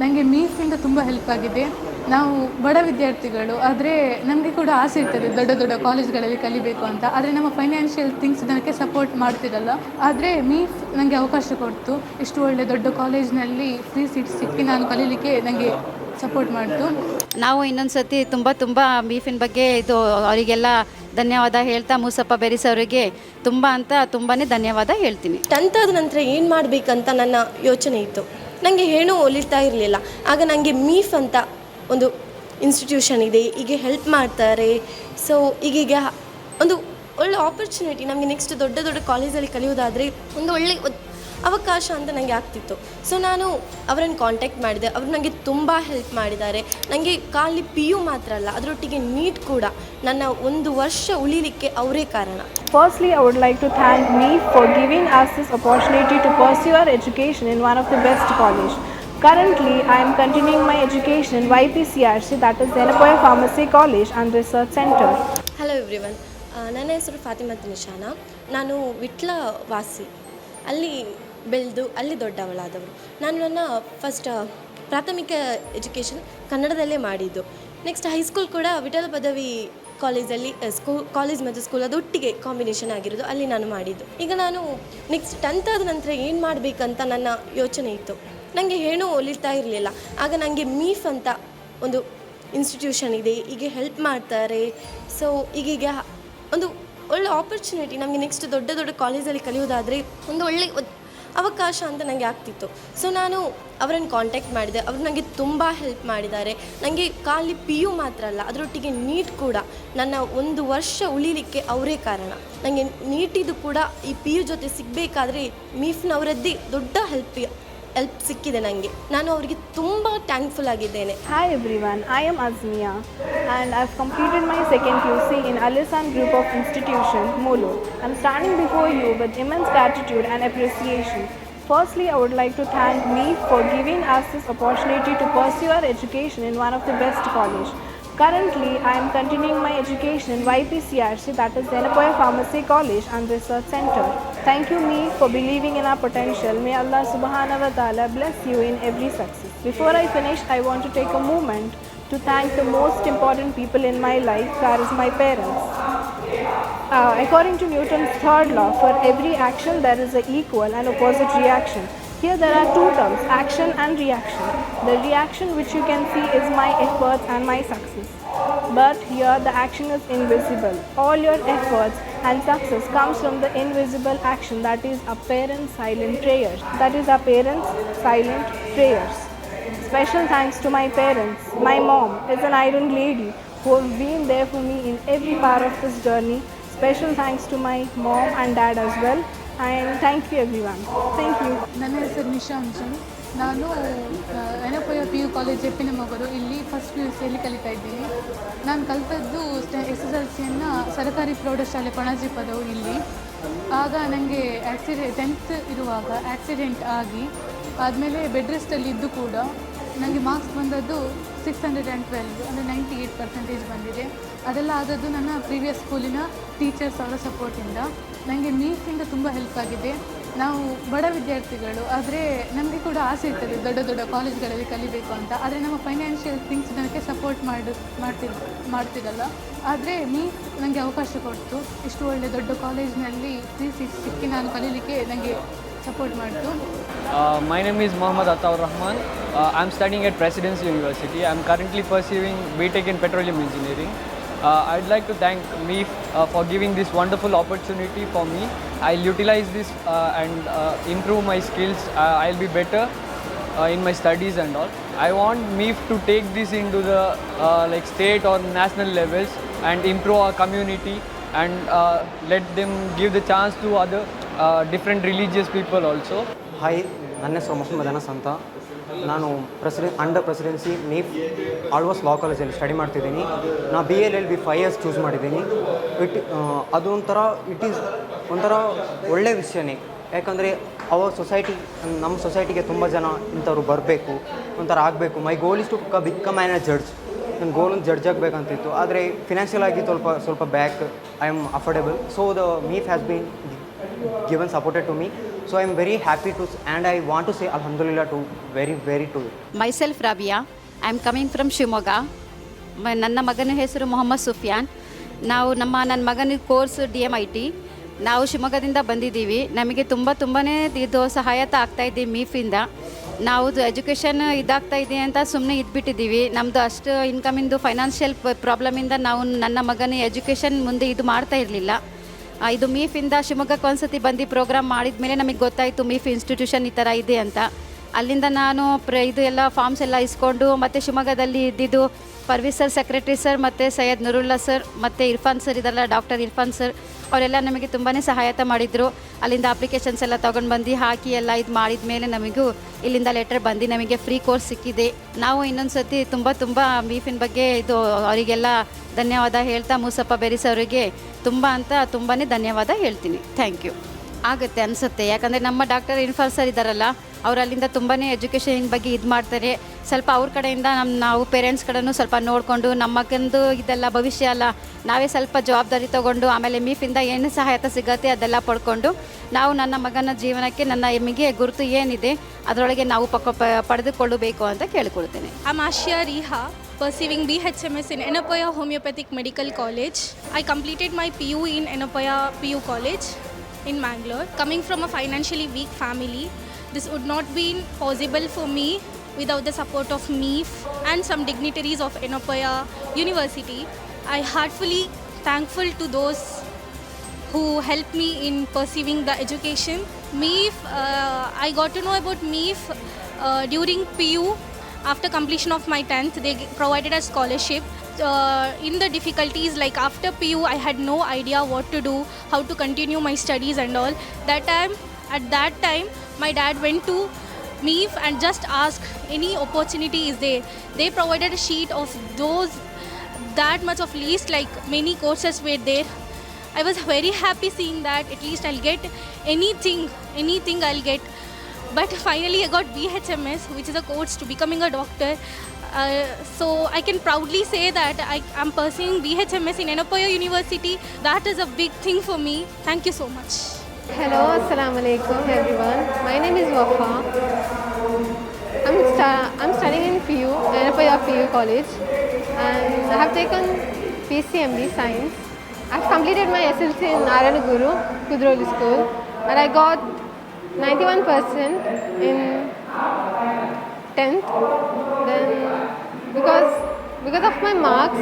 ನನಗೆ ಮೀಫಿಂದ ತುಂಬ ಹೆಲ್ಪ್ ಆಗಿದೆ. ನಾವು ಬಡ ವಿದ್ಯಾರ್ಥಿಗಳು ಆದರೆ ನಮಗೆ ಕೂಡ ಆಸೆ ಇರ್ತದೆ ದೊಡ್ಡ ದೊಡ್ಡ ಕಾಲೇಜ್ಗಳಲ್ಲಿ ಕಲಿಬೇಕು ಅಂತ. ಆದರೆ ನಮ್ಮ ಫೈನಾನ್ಷಿಯಲ್ ಥಿಂಗ್ಸ್ ನನಗೆ ಸಪೋರ್ಟ್ ಮಾಡ್ತಿರಲ್ಲ. ಆದರೆ ಮೀಫ್ ನನಗೆ ಅವಕಾಶ ಕೊಡ್ತು. ಇಷ್ಟು ಒಳ್ಳೆ ದೊಡ್ಡ ಕಾಲೇಜ್ನಲ್ಲಿ ಫ್ರೀ ಸೀಟ್ ಸಿಕ್ಕಿ ನಾನು ಕಲೀಲಿಕ್ಕೆ ನನಗೆ ಸಪೋರ್ಟ್ ಮಾಡ್ತು. ನಾವು ಇನ್ನೊಂದು ಸತಿ ತುಂಬ ತುಂಬ ಮೀಫಿನ ಬಗ್ಗೆ ಇದು ಅವರಿಗೆಲ್ಲ ಧನ್ಯವಾದ ಹೇಳ್ತಾ ಮೂಸಪ್ಪ ಬೆರಿಸ್ ಅವರಿಗೆ ತುಂಬ ಅಂತ ತುಂಬಾ ಧನ್ಯವಾದ ಹೇಳ್ತೀನಿ. ಟೆಂತ್ ಆದ ನಂತರ ಏನು ಮಾಡಬೇಕಂತ ನನ್ನ ಯೋಚನೆ ಇತ್ತು. ನನಗೆ ಏನೂ ಒಲಿತಾ ಇರಲಿಲ್ಲ. ಆಗ ನನಗೆ ಮೀಫ್ ಅಂತ ಒಂದು ಇನ್ಸ್ಟಿಟ್ಯೂಷನ್ ಇದೆ. ಹೀಗೆ ಹೆಲ್ಪ್ ಮಾಡ್ತಾರೆ. ಸೊ ಈಗೀಗ ಒಂದು ಒಳ್ಳೆ ಆಪರ್ಚುನಿಟಿ ನಮಗೆ ನೆಕ್ಸ್ಟ್ ದೊಡ್ಡ ದೊಡ್ಡ ಕಾಲೇಜಲ್ಲಿ ಕಲಿಯೋದಾದರೆ ಒಂದು ಒಳ್ಳೆ ಅವಕಾಶ ಅಂತ ನನಗೆ ಆಗ್ತಿತ್ತು ಸೊ ನಾನು ಅವರನ್ನು ಕಾಂಟ್ಯಾಕ್ಟ್ ಮಾಡಿದೆ ಅವರು ನನಗೆ ತುಂಬ ಹೆಲ್ಪ್ ಮಾಡಿದ್ದಾರೆ ನನಗೆ ಖಾಲಿ ಪಿ ಯು ಮಾತ್ರ ಅಲ್ಲ ಅದರೊಟ್ಟಿಗೆ ನೀಟ್ ಕೂಡ ನನ್ನ ಒಂದು ವರ್ಷ ಉಳಿಲಿಕ್ಕೆ ಅವರೇ ಕಾರಣ Firstly, I would like to thank me for giving us this opportunity to pursue our education in one of the best college. Currently, I am continuing my education in YPCRC, that is Zenapoya Pharmacy College and Research Center. Hello everyone ನನ್ನ ಹೆಸರು ಫಾತಿಮತ್ ನಿಶಾನ ನಾನು ವಿಟ್ಲ ವಾಸಿ ಅಲ್ಲಿ ಬೆಳೆದು ಅಲ್ಲಿ ದೊಡ್ಡವಳಾದವರು ನಾನು ನನ್ನ first ಪ್ರಾಥಮಿಕ ಎಜುಕೇಷನ್ ಕನ್ನಡದಲ್ಲೇ ಮಾಡಿದ್ದು. ನೆಕ್ಸ್ಟ್ ಹೈಸ್ಕೂಲ್ ಕೂಡ ವಿಠಲ ಪದವಿ ಕಾಲೇಜಲ್ಲಿ ಸ್ಕೂ ಕಾಲೇಜ್ ಮತ್ತು ಸ್ಕೂಲ್ ಅದು ಒಟ್ಟಿಗೆ ಕಾಂಬಿನೇಷನ್ ಆಗಿರೋದು, ಅಲ್ಲಿ ನಾನು ಮಾಡಿದ್ದು. ಈಗ ನಾನು ನೆಕ್ಸ್ಟ್ ಟೆಂತ್ ಆದ ನಂತರ ಏನು ಮಾಡಬೇಕಂತ ನನ್ನ ಯೋಚನೆ ಇತ್ತು. ನನಗೆ ಏನೂ ಒಲಿತಾ ಇರಲಿಲ್ಲ. ಆಗ ನನಗೆ ಮೀಫ್ ಅಂತ ಒಂದು ಇನ್ಸ್ಟಿಟ್ಯೂಷನ್ ಇದೆ, ಹೀಗೆ ಹೆಲ್ಪ್ ಮಾಡ್ತಾರೆ. ಸೊ ಈಗೀಗ ಒಂದು ಒಳ್ಳೆ ಆಪರ್ಚುನಿಟಿ ನಮಗೆ ನೆಕ್ಸ್ಟ್ ದೊಡ್ಡ ದೊಡ್ಡ ಕಾಲೇಜಲ್ಲಿ ಕಲಿಯೋದಾದರೆ ಒಂದು ಒಳ್ಳೆ ಅವಕಾಶ ಅಂತ ನನಗೆ ಆಗ್ತಿತ್ತು. ಸೊ ನಾನು ಅವರನ್ನು ಕಾಂಟ್ಯಾಕ್ಟ್ ಮಾಡಿದೆ. ಅವರು ನನಗೆ ತುಂಬ ಹೆಲ್ಪ್ ಮಾಡಿದ್ದಾರೆ. ನನಗೆ ಖಾಲಿ ಪಿ ಯು ಮಾತ್ರ ಅಲ್ಲ, ಅದರೊಟ್ಟಿಗೆ ನೀಟ್ ಕೂಡ. ನನ್ನ ಒಂದು ವರ್ಷ ಉಳಿಲಿಕ್ಕೆ ಅವರೇ ಕಾರಣ. ನನಗೆ ನೀಟಿದು ಕೂಡ ಈ ಪಿ ಯು ಜೊತೆ ಸಿಗಬೇಕಾದ್ರೆ ಮೀಫ್ನವರದ್ದೇ ದೊಡ್ಡ ಹೆಲ್ಪ್ ಹೆಲ್ಪ್ ಸಿಕ್ಕಿದೆ ನನಗೆ ನಾನು ಅವರಿಗೆ ತುಂಬ ಥ್ಯಾಂಕ್ಫುಲ್ ಆಗಿದ್ದೇನೆ. Hi every I am Ajmiya and I completed my second P U in Alisan group of institution ಮೂಲು I am standing before you with immense gratitude and appreciation firstly I would like to thank me for giving us this opportunity to pursue our education in one of the best college Currently, I am continuing my education in YPCRC, that is Zenapoya Pharmacy College and Research Center. Thank you, me, for believing in our potential. May Allah subhanahu wa ta'ala bless you in every success. Before I finish, I want to take a moment to thank the most important people in my life, that is my parents. Uh, according to Newton's third law, for every action there is an equal and opposite reaction. Here there are two terms, action and reaction. The reaction which you can see is my efforts and my success. But here the action is invisible. All your efforts and success comes from the invisible action that is a parent's silent prayers. That is a parent's silent prayers. Special thanks to my parents. My mom is an iron lady who have been there for me in every part of this journey. Special thanks to my mom and dad as well. And you every thank you ನನ್ನ ಹೆಸರು ನಿಶಾ ಅಂಜನ್ ನಾನು Yenepoya P U college ಎಪ್ಪಿನ ಮಗರು ಇಲ್ಲಿ first P U ಸಿಯಲ್ಲಿ ಕಲಿತಾ ಇದ್ದೀನಿ. ನಾನು ಕಲಿತದ್ದು ಎಸ್ ಎಸ್ ಎಲ್ ಸಿಯನ್ನು ಸರ್ಕಾರಿ ಪ್ರೌಢಶಾಲೆ ಪಣಜಿ ಪದವು ಇಲ್ಲಿ. ಆಗ ನನಗೆ ಆ್ಯಕ್ಸಿಡೆ ಟೆಂತ್ ಇರುವಾಗ ಆ್ಯಕ್ಸಿಡೆಂಟ್ ಆಗಿ, ಆದಮೇಲೆ ಬೆಡ್ ರೆಸ್ಟಲ್ಲಿ ಇದ್ದು ಕೂಡ ನನಗೆ ಮಾರ್ಕ್ಸ್ ಬಂದದ್ದು ಸಿಕ್ಸ್ ಹಂಡ್ರೆಡ್ ಆ್ಯಂಡ್ ಟ್ವೆಲ್ವ್, ಅಂದರೆ ನೈಂಟಿ ಏಯ್ಟ್ ಪರ್ಸೆಂಟೇಜ್ ಬಂದಿದೆ. ಅದೆಲ್ಲ ಆದದ್ದು ನನ್ನ ಪ್ರೀವಿಯಸ್ ಸ್ಕೂಲಿನ ಟೀಚರ್ಸ್ ಅವರ ಸಪೋರ್ಟಿಂದ. ನನಗೆ ಮೀಸಿಂದ ತುಂಬ ಹೆಲ್ಪ್ ಆಗಿದೆ. ನಾವು ಬಡ ವಿದ್ಯಾರ್ಥಿಗಳು ಆದರೆ ನಮಗೆ ಕೂಡ ಆಸೆ ಇರ್ತದೆ ದೊಡ್ಡ ದೊಡ್ಡ ಕಾಲೇಜ್ಗಳಲ್ಲಿ ಕಲಿಬೇಕು ಅಂತ. ಆದರೆ ನಮ್ಮ ಫೈನಾನ್ಷಿಯಲ್ ಥಿಂಗ್ಸ್ ನನಗೆ ಸಪೋರ್ಟ್ ಮಾಡಿ ಮಾಡ್ತಿದ್ ಮಾಡ್ತಿರಲ್ಲ. ಆದರೆ ನೀ ನನಗೆ ಅವಕಾಶ ಕೊಡ್ತು ಇಷ್ಟು ಒಳ್ಳೆ ದೊಡ್ಡ ಕಾಲೇಜ್ನಲ್ಲಿ ತ್ರೀ ಸಿಕ್ಸ್ ಸಿಕ್ಕಿ ನಾನು ಕಲೀಲಿಕ್ಕೆ ನನಗೆ ಸಪೋರ್ಟ್ ಮಾಡಿತು my name is Mohammad Mohammad Rahman I am studying at Presidency University I am currently pursuing B tech in petroleum Uh, I'd like to thank MEEF uh, for giving this wonderful opportunity for me. I'll utilize this uh, and uh, improve my skills. Uh, I'll be better uh, in my studies and all. I want MEEF to take this into the uh, like state or national levels and improve our community and uh, let them give the chance to other uh, different religious people also. Hi ನನ್ನ ಹೆಸರು ಮೊಹಮ್ಮದ್ ಅನಸ್ ಅಂತ ನಾನು ಪ್ರೆಸಿಡೆ under Presidency ನೀಫ್ Alva's law ಕಾಲೇಜಲ್ಲಿ study ಮಾಡ್ತಿದ್ದೀನಿ. ನಾ B L L B five years choose ಮಾಡಿದ್ದೀನಿ. ಇಟ್ ಅದು ಒಂಥರ ಇಟ್ ಈಸ್ ಒಂಥರ ಒಳ್ಳೆಯ ವಿಷಯನೇ. ಯಾಕಂದರೆ ಅವರ್ ಸೊಸೈಟಿ ನಮ್ಮ ಸೊಸೈಟಿಗೆ ತುಂಬ ಜನ ಇಂಥವ್ರು ಬರಬೇಕು, ಒಂಥರ ಆಗಬೇಕು. ಮೈ ಗೋಲ್ ಇಸ್ ಟು ಕ ಬಿಕಮ್ ಆ್ಯನ್ ಅ ಜಡ್ಜ್ ನನ್ನ ಗೋಲ್ ಒಂದು ಜಡ್ಜ್ ಆಗಬೇಕಂತಿತ್ತು. ಆದರೆ ಫಿನಾನ್ಷಿಯಲ್ ಆಗಿ ಸ್ವಲ್ಪ ಸ್ವಲ್ಪ back I am affordable so the MEIF has been given supported to me. So I'm very happy to, and I want to say Alhamdulillah to very, very to it. Myself Rabiya I am coming from Shivamogga ನನ್ನ ಮಗನ ಹೆಸರು ಮೊಹಮ್ಮದ್ ಸುಫಿಯಾನ್. ನಾವು ನಮ್ಮ ನನ್ನ ಮಗನ course D M I T ನಾವು ಶಿವಮೊಗ್ಗದಿಂದ ಬಂದಿದ್ದೀವಿ. ನಮಗೆ ತುಂಬ ತುಂಬಾ ಇದು ಸಹಾಯತ ಆಗ್ತಾ ಮೀಫಿಂದ ನಾವು ಎಜುಕೇಷನ್ ಇದಾಗ್ತಾ ಇದೆ ಅಂತ ಸುಮ್ಮನೆ ಇದ್ಬಿಟ್ಟಿದ್ದೀವಿ. ನಮ್ಮದು ಅಷ್ಟು ಇನ್ಕಮಿಂದು ಫೈನಾನ್ಷಿಯಲ್ ಪ್ರಾಬ್ಲಮಿಂದ ನಾವು ನನ್ನ ಮಗನ ಎಜುಕೇಷನ್ ಮುಂದೆ ಇದು ಮಾಡ್ತಾ ಇರಲಿಲ್ಲ. ಇದು ಮೀಫಿಂದ ಶಿವಮೊಗ್ಗಕ್ಕೆ ಒಂದ್ಸತಿ ಬಂದು ಪ್ರೋಗ್ರಾಮ್ ಮಾಡಿದ ಮೇಲೆ ನಮಗೆ ಗೊತ್ತಾಯಿತು, ಮೀಫ್ ಇನ್ಸ್ಟಿಟ್ಯೂಷನ್ ಈ ಥರ ಇದೆ ಅಂತ. ಅಲ್ಲಿಂದ ನಾನು ಪ್ರ, ಇದು ಎಲ್ಲ ಫಾರ್ಮ್ಸ್ ಎಲ್ಲ ಇಸ್ಕೊಂಡು ಮತ್ತು ಶಿವಮೊಗ್ಗದಲ್ಲಿ ಇದ್ದಿದ್ದು ಪರ್ವೀಸ್ ಸರ್ ಸೆಕ್ರೆಟರಿ ಸರ್ ಮತ್ತು ಸೈಯದ್ ನುರುಲ್ಲಾ ಸರ್ ಮತ್ತು ಇರ್ಫಾನ್ ಸರ್ ಇದೆಲ್ಲ, ಡಾಕ್ಟರ್ ಇರ್ಫಾನ್ ಸರ್. ಅವರೆಲ್ಲ ನಮಗೆ ತುಂಬಾ ಸಹಾಯತ ಮಾಡಿದರು. ಅಲ್ಲಿಂದ ಅಪ್ಲಿಕೇಶನ್ಸ್ ಎಲ್ಲ ತೊಗೊಂಡು ಬಂದು ಹಾಕಿ ಎಲ್ಲ ಇದು ಮಾಡಿದ ಮೇಲೆ ನಮಗೂ ಇಲ್ಲಿಂದ ಲೆಟರ್ ಬಂದು ನಮಗೆ ಫ್ರೀ ಕೋರ್ಸ್ ಸಿಕ್ಕಿದೆ. ನಾವು ಇನ್ನೊಂದು ಸತಿ ತುಂಬ ತುಂಬ ಬೀಫಿನ ಬಗ್ಗೆ ಇದು ಅವರಿಗೆಲ್ಲ ಧನ್ಯವಾದ ಹೇಳ್ತಾ ಮೂಸಪ್ಪ ಬೆರಿಸ್ ಅವರಿಗೆ ತುಂಬ ಅಂತ ತುಂಬಾ ಧನ್ಯವಾದ ಹೇಳ್ತೀನಿ. ಥ್ಯಾಂಕ್ ಯು ಆಗುತ್ತೆ ಅನಿಸುತ್ತೆ. ಯಾಕಂದರೆ ನಮ್ಮ ಡಾಕ್ಟರ್ ಇನ್ಫಾರ್ಸರ್ ಇದ್ದಾರಲ್ಲ ಅವ್ರು ಅಲ್ಲಿಂದ ತುಂಬಾ ಎಜುಕೇಷನ್ ಬಗ್ಗೆ ಇದು ಮಾಡ್ತಾರೆ. ಸ್ವಲ್ಪ ಅವ್ರ ಕಡೆಯಿಂದ ನಮ್ಮ ನಾವು ಪೇರೆಂಟ್ಸ್ ಕಡೆನೂ ಸ್ವಲ್ಪ ನೋಡಿಕೊಂಡು ನಮ್ಮ ಮಗಂದು ಇದೆಲ್ಲ ಭವಿಷ್ಯ ಅಲ್ಲ ನಾವೇ ಸ್ವಲ್ಪ ಜವಾಬ್ದಾರಿ ತೊಗೊಂಡು ಆಮೇಲೆ ಮೀಫಿಂದ ಏನು ಸಹಾಯತ ಸಿಗತ್ತೆ ಅದೆಲ್ಲ ಪಡ್ಕೊಂಡು ನಾವು ನನ್ನ ಮಗನ ಜೀವನಕ್ಕೆ ನನ್ನ ಎಮ್ಮಿಗೆ ಗುರುತು ಏನಿದೆ ಅದರೊಳಗೆ ನಾವು ಪಕ್ಕ ಪಡೆದುಕೊಳ್ಳಬೇಕು ಅಂತ ಕೇಳಿಕೊಳ್ತೇನೆ. H M S in BHMS in medical college I completed my P U in in P U college in Mangalore coming from a financially weak family, this would not been possible for me without the support of MEF and some dignitaries of Enapaya University. I heartfully thankful to those who helped me in pursuing the education. MEF, uh, I got to know about MEF uh, during PU. After completion of my 10th, they provided a scholarship. Uh, in the difficulties, like after PU, I had no idea what to do, how to continue my studies and all. That time, at that time, my dad went to MEF and just asked any opportunity is there. They provided a sheet of those that much of least like many courses were there I was very happy seeing that at least I'll get anything, anything I'll get. But finally, I got BHMS, which is a course to becoming a doctor. Uh, so I can proudly say that I am pursuing BHMS in Enapaya University. That is a big thing for me. Thank you so much. Hello, Assalamu alaikum everyone. My name is Wafa. I'm, sta- I'm studying in PU, Enapaya PU College, and I have taken PCMB Science. I've completed my SLC in Aranaguru, Kudroli School, and I got 91% in 10th. Then, because because of my marks,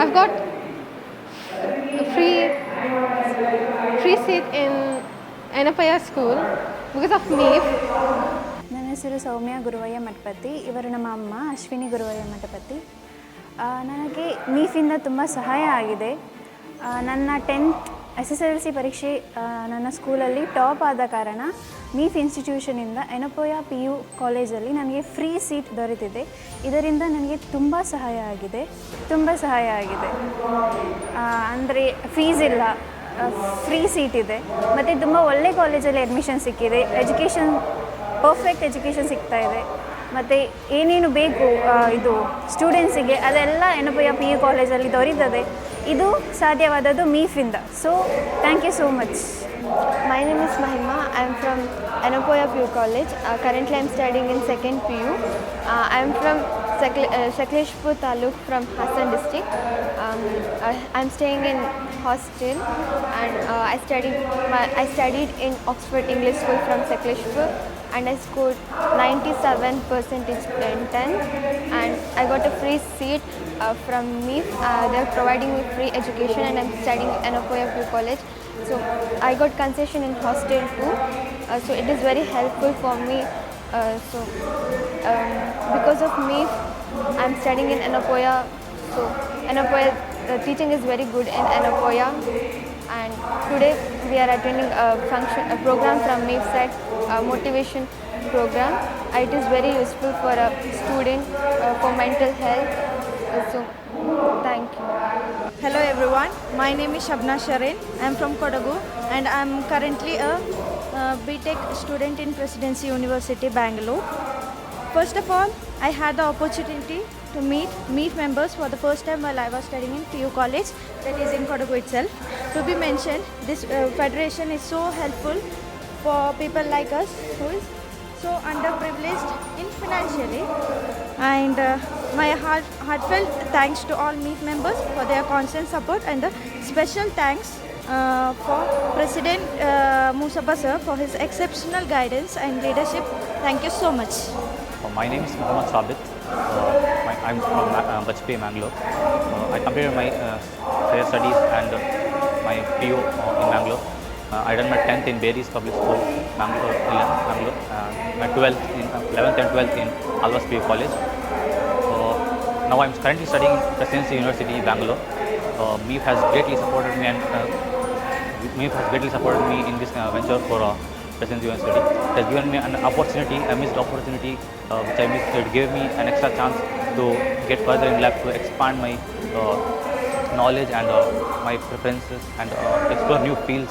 I've got a free free seat in Anapaya school because of me. ನನ್ನ ಹೆಸರು ಸೌಮ್ಯ ಗುರುವಯ್ಯ ಮಠಪತಿ. ಇವರು ನಮ್ಮ ಅಮ್ಮ, ಅಶ್ವಿನಿ ಗುರುವಯ್ಯ ಮಠಪತಿ. ನನಗೆ ಮೀಫಿಂದ ತುಂಬ ಸಹಾಯ ಆಗಿದೆ. ನನ್ನ tenth S S L C ಪರೀಕ್ಷೆ ನನ್ನ ಸ್ಕೂಲಲ್ಲಿ ಟಾಪ್ ಆದ ಕಾರಣ ಮೀಫ್ ಇನ್ಸ್ಟಿಟ್ಯೂಷನಿಂದ ಎನಪೋಯ ಪಿ ಯು ಕಾಲೇಜಲ್ಲಿ ನನಗೆ ಫ್ರೀ ಸೀಟ್ ದೊರೆತಿದೆ. ಇದರಿಂದ ನನಗೆ ತುಂಬ ಸಹಾಯ ಆಗಿದೆ. ತುಂಬ ಸಹಾಯ ಆಗಿದೆ. ಅಂದರೆ ಫೀಸ್ ಇಲ್ಲ. ಫ್ರೀ ಸೀಟ್ ಇದೆ. ಮತ್ತು ತುಂಬ ಒಳ್ಳೆ ಕಾಲೇಜಲ್ಲಿ ಅಡ್ಮಿಷನ್ ಸಿಕ್ಕಿದೆ. ಎಜುಕೇಷನ್ ಪರ್ಫೆಕ್ಟ್ ಎಜುಕೇಷನ್ ಸಿಗ್ತಾ ಇದೆ. ಮತ್ತು ಏನೇನು ಬೇಕು ಇದು ಸ್ಟೂಡೆಂಟ್ಸಿಗೆ ಅದೆಲ್ಲ ಎನಪೋಯ ಪಿ ಯು ಕಾಲೇಜಲ್ಲಿ ದೊರೀತದೆ. ಇದು ಸಾಧ್ಯವಾದದ್ದು ಮೀಫಿಂದ so thank you so much My name is Mahima. I'm from Anapoya PU College. Uh, currently, I'm studying in second PU. Uh, I'm from Sakle- uh, Sakleshpur Taluk from Hassan district. Um, I, I'm staying in hostel, and uh, I studied my, I studied in Oxford English School from Sakleshpur, and I scored 97 percentage in 10th, and I got a free seat uh, from MIF. Uh, they're providing me free education, and I'm studying Anapoya PU College. So I got concession in hostel too. Uh, so it is very helpful for me. Uh, so um, because of me, I'm studying in Anapoya. So Anapoya, the teaching is very good in Anapoya. And today we are attending a function, a program from MIFSAT, motivation program. It is very useful for a student uh, for mental health. So thank you. Hello everyone, my name is Shabna Sharin. I am from Kodagu and I am currently a uh, BTech student in Presidency University, Bangalore. First of all, I had the opportunity to meet meet members for the first time while I was studying in PU College, that is in Kodagu itself. To be mentioned, this uh, federation is so helpful for people like us who is so underprivileged in financially. And uh, my heart, heartfelt thanks to all meet members for their constant support and the special thanks uh, for President uh, Musaba sir for his exceptional guidance and leadership. Thank you so much. Uh, My name is Muhammad Sabit. Uh, my, I'm from uh, Bajpayee, Mangalore. Uh, I completed my uh, studies and uh, my PU uh, in Mangalore. Uh, I done my 10th in Berries Public School, Bangalore, Illan, Mangalore. Uh, my 12th in uh, 11th and 12th in Alvas College. Uh, now I'm currently studying in Presidency University, Bangalore. Uh, has greatly supported me and uh, MEEF has greatly supported me in this uh, venture for uh, Presidency University. It has given me an opportunity, a missed opportunity, uh, which I missed. It gave me an extra chance to get further in life, to expand my uh, knowledge and uh, my preferences and uh, explore new fields.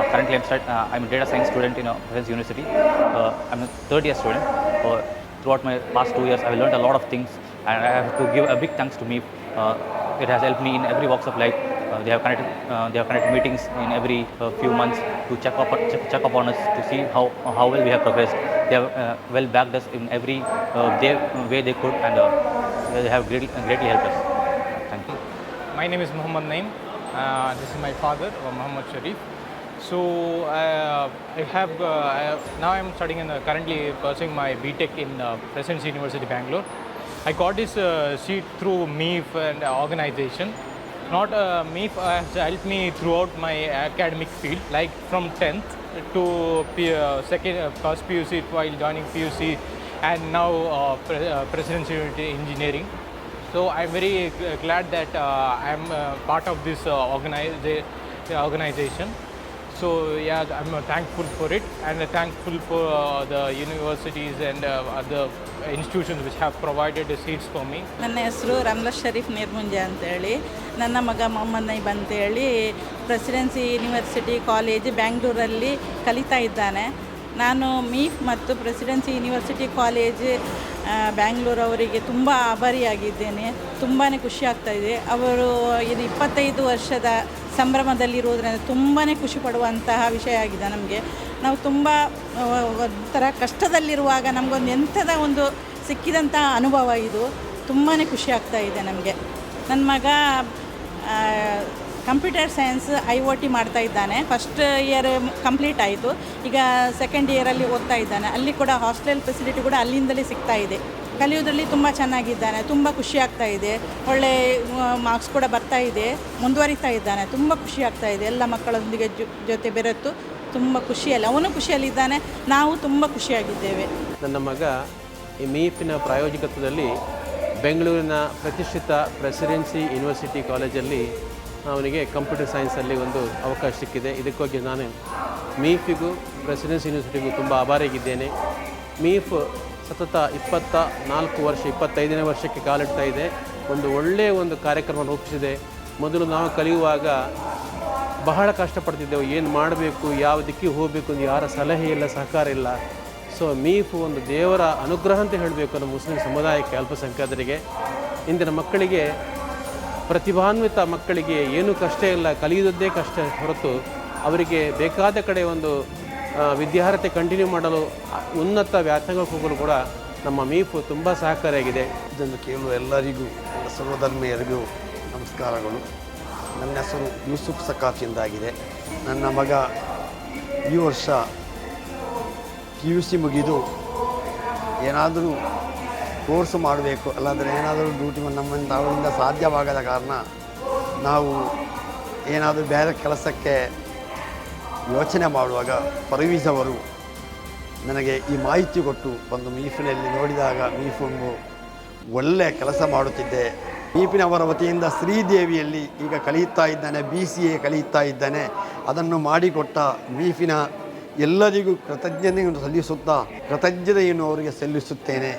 Uh, currently, I'm, stud- uh, I'm a data science student in uh, Presidency University. Uh, I'm a third year student. Uh, throughout my past two years, I've learned a lot of things, and I have to give a big thanks to me. Uh, it has helped me in every walks of life. Uh, they have connected. Uh, they have connected meetings in every uh, few months to check up check, check up on us to see how how well we have progressed. They have uh, well backed us in every uh, way they could, and uh, they have greatly, greatly helped us. Thank you. My name is Muhammad Naim. Uh, this is my father, uh, Muhammad Sharif. So uh, I have uh, I, now I'm studying in uh, currently pursuing my BTech in uh, Presidency University, Bangalore. I got this uh, seat through MEEF and uh, organization. Not uh, MEEF has helped me throughout my academic field, like from 10th to P, uh, second uh, first PUC while joining PUC, and now uh, pre- uh, Presidency University Engineering. So I'm very glad that uh, I'm uh, part of this uh, organiza- organization. So yeah, I'm uh, thankful for it and I'm thankful for uh, the universities and uh, other institutions which have provided the seats for me. ನನ್ನ ಹೆಸರು ರಮ್ಲಾ ಶರೀಫ್ ನಿರ್ಮುಂಜೆ ಅಂತೇಳಿ ನನ್ನ ಮಗ ಮೊಹಮ್ಮದ್ ನೈಬ್ ಅಂತೇಳಿ presidency university college ಬ್ಯಾಂಗ್ಳೂರಲ್ಲಿ ಕಲಿತಾ ಇದ್ದಾನೆ ನಾನು ಮೀಫ್ ಮತ್ತು ಪ್ರೆಸಿಡೆನ್ಸಿ ಯೂನಿವರ್ಸಿಟಿ ಕಾಲೇಜ್ ಆ, ಬ್ಯಾಂಗ್ಳೂರು ಅವರಿಗೆ ತುಂಬ ಆಭಾರಿಯಾಗಿದ್ದೇನೆ. ತುಂಬಾ ಖುಷಿ ಆಗ್ತಾ ಇದೆ. ಅವರು ಇದು ಇಪ್ಪತ್ತೈದು ವರ್ಷದ ಸಂಭ್ರಮದಲ್ಲಿರುವುದರಿಂದ ತುಂಬಾ ಖುಷಿ ಪಡುವಂತಹ ವಿಷಯ ಆಗಿದೆ ನಮಗೆ. ನಾವು ತುಂಬ ಒಂಥರ ಕಷ್ಟದಲ್ಲಿರುವಾಗ ನಮಗೊಂದು ಎಂಥದ ಒಂದು ಸಿಕ್ಕಿದಂತಹ ಅನುಭವ ಇದು. ತುಂಬಾ ಖುಷಿ ಆಗ್ತಾ ಇದೆ ನಮಗೆ. ನನ್ನ ಮಗ computer science I O T ಮಾಡ್ತಾ ಇದ್ದಾನೆ. ಫಸ್ಟ್ ಇಯರ್ ಕಂಪ್ಲೀಟ್ ಆಯಿತು. ಈಗ ಸೆಕೆಂಡ್ ಇಯರಲ್ಲಿ ಓದ್ತಾ ಇದ್ದಾನೆ. ಅಲ್ಲಿ ಕೂಡ ಹಾಸ್ಟೆಲ್ ಫೆಸಿಲಿಟಿ ಕೂಡ ಅಲ್ಲಿಂದಲೇ ಸಿಗ್ತಾ ಇದೆ. ಕಲಿಯೋದ್ರಲ್ಲಿ ತುಂಬ ಚೆನ್ನಾಗಿದ್ದಾನೆ. ತುಂಬ ಖುಷಿ ಆಗ್ತಾ ಇದೆ. ಒಳ್ಳೆ ಮಾರ್ಕ್ಸ್ ಕೂಡ ಬರ್ತಾ ಇದೆ. ಮುಂದುವರಿತಾ ಇದ್ದಾನೆ. ತುಂಬ ಖುಷಿ ಆಗ್ತಾ ಇದೆ. ಎಲ್ಲ ಮಕ್ಕಳೊಂದಿಗೆ ಜೊತೆ ಬೆರೆತು ತುಂಬ ಖುಷಿಯಲ್ಲಿ, ಅವನು ಖುಷಿಯಲ್ಲಿದ್ದಾನೆ ನಾವು ತುಂಬ ಖುಷಿಯಾಗಿದ್ದೇವೆ. ನನ್ನ ಮಗ ಈ ಮೀಫಿನ ಪ್ರಾಯೋಜಕತ್ವದಲ್ಲಿ ಬೆಂಗಳೂರಿನ ಪ್ರತಿಷ್ಠಿತ ಪ್ರೆಸಿಡೆನ್ಸಿ ಯೂನಿವರ್ಸಿಟಿ ಕಾಲೇಜಲ್ಲಿ ಅವನಿಗೆ ಕಂಪ್ಯೂಟರ್ ಸೈನ್ಸಲ್ಲಿ ಒಂದು ಅವಕಾಶ ಸಿಕ್ಕಿದೆ. ಇದಕ್ಕೋಗಿ ನಾನು ಮೀಫಿಗೂ, ಪ್ರೆಸಿಡೆನ್ಸಿ ಯೂನಿವರ್ಸಿಟಿಗೂ ತುಂಬ ಆಭಾರಿಯಾಗಿದ್ದೇನೆ. ಮೀಫ್ ಸತತ ಇಪ್ಪತ್ತ ನಾಲ್ಕು ವರ್ಷ, ಇಪ್ಪತ್ತೈದನೇ ವರ್ಷಕ್ಕೆ ಕಾಲಿಡ್ತಾ ಇದೆ. ಒಂದು ಒಳ್ಳೆಯ ಒಂದು ಕಾರ್ಯಕ್ರಮ ರೂಪಿಸಿದೆ. ಮೊದಲು ನಾವು ಕಲಿಯುವಾಗ ಬಹಳ ಕಷ್ಟಪಡ್ತಿದ್ದೆವು. ಏನು ಮಾಡಬೇಕು, ಯಾವ ದಿಕ್ಕಿಗೆ ಹೋಗಬೇಕು ಅಂತ ಯಾರ ಸಲಹೆ ಇಲ್ಲ, ಸಹಕಾರ ಇಲ್ಲ. ಸೊ ಮೀಫ್ ಒಂದು ದೇವರ ಅನುಗ್ರಹ ಅಂತ ಹೇಳಬೇಕು ನಮ್ಮ ಮುಸ್ಲಿಂ ಸಮುದಾಯಕ್ಕೆ ಅಲ್ಪಸಂಖ್ಯಾತರಿಗೆ. ಇಂದಿನ ಮಕ್ಕಳಿಗೆ ಪ್ರತಿಭಾನ್ವಿತ ಮಕ್ಕಳಿಗೆ ಏನೂ ಕಷ್ಟ ಇಲ್ಲ, ಕಲಿಯುವುದೇ ಕಷ್ಟ ಹೊರತು ಅವರಿಗೆ ಬೇಕಾದ ಕಡೆ ಒಂದು ವಿದ್ಯಾರ್ಹತೆ ಕಂಟಿನ್ಯೂ ಮಾಡಲು ಉನ್ನತ ವ್ಯಾಸಂಗಕ್ಕೆ ಹೋಗಲು ಕೂಡ ನಮ್ಮ ಮೀಫು ತುಂಬ ಸಹಕಾರಿಯಾಗಿದೆ. ಇದನ್ನು ಕೇಳುವ ಎಲ್ಲರಿಗೂ, ಎಲ್ಲ ಸರ್ವಧರ್ಮೀಯರಿಗೂ ನಮಸ್ಕಾರಗಳು. ನನ್ನ ಹೆಸರು ಯೂಸುಫ್ ಸಕಾಫ್ ಎಂದಾಗಿದೆ. ನನ್ನ ಮಗ ಈ ವರ್ಷ ಪಿ ಯು ಸಿ ಮುಗಿದು ಏನಾದರೂ ಕೋರ್ಸ್ ಮಾಡಬೇಕು, ಅಲ್ಲಾಂದರೆ ಏನಾದರೂ ಡ್ಯೂಟಿ ನಮ್ಮಿಂದ ಅವರಿಂದ ಸಾಧ್ಯವಾಗದ ಕಾರಣ ನಾವು ಏನಾದರೂ ಬೇರೆ ಕೆಲಸಕ್ಕೆ ಯೋಚನೆ ಮಾಡುವಾಗ ಪರವೀಸವರು ನನಗೆ ಈ ಮಾಹಿತಿ ಕೊಟ್ಟು ಒಂದು ಮೀಫಿನಲ್ಲಿ ನೋಡಿದಾಗ ಮೀಫೊಂದು ಒಳ್ಳೆ ಕೆಲಸ ಮಾಡುತ್ತಿದ್ದೆ. ಮೀಪಿನವರ ವತಿಯಿಂದ ಶ್ರೀದೇವಿಯಲ್ಲಿ ಈಗ ಕಲಿಯುತ್ತಾ ಇದ್ದಾನೆ ಬಿ ಸಿ ಎ ಕಲಿಯುತ್ತಾ ಇದ್ದಾನೆ. ಅದನ್ನು ಮಾಡಿಕೊಟ್ಟ ಮೀಫಿನ ಎಲ್ಲರಿಗೂ ಕೃತಜ್ಞತೆಯನ್ನು ಸಲ್ಲಿಸುತ್ತಾ ಕೃತಜ್ಞತೆಯನ್ನು ಅವರಿಗೆ ಸಲ್ಲಿಸುತ್ತೇನೆ.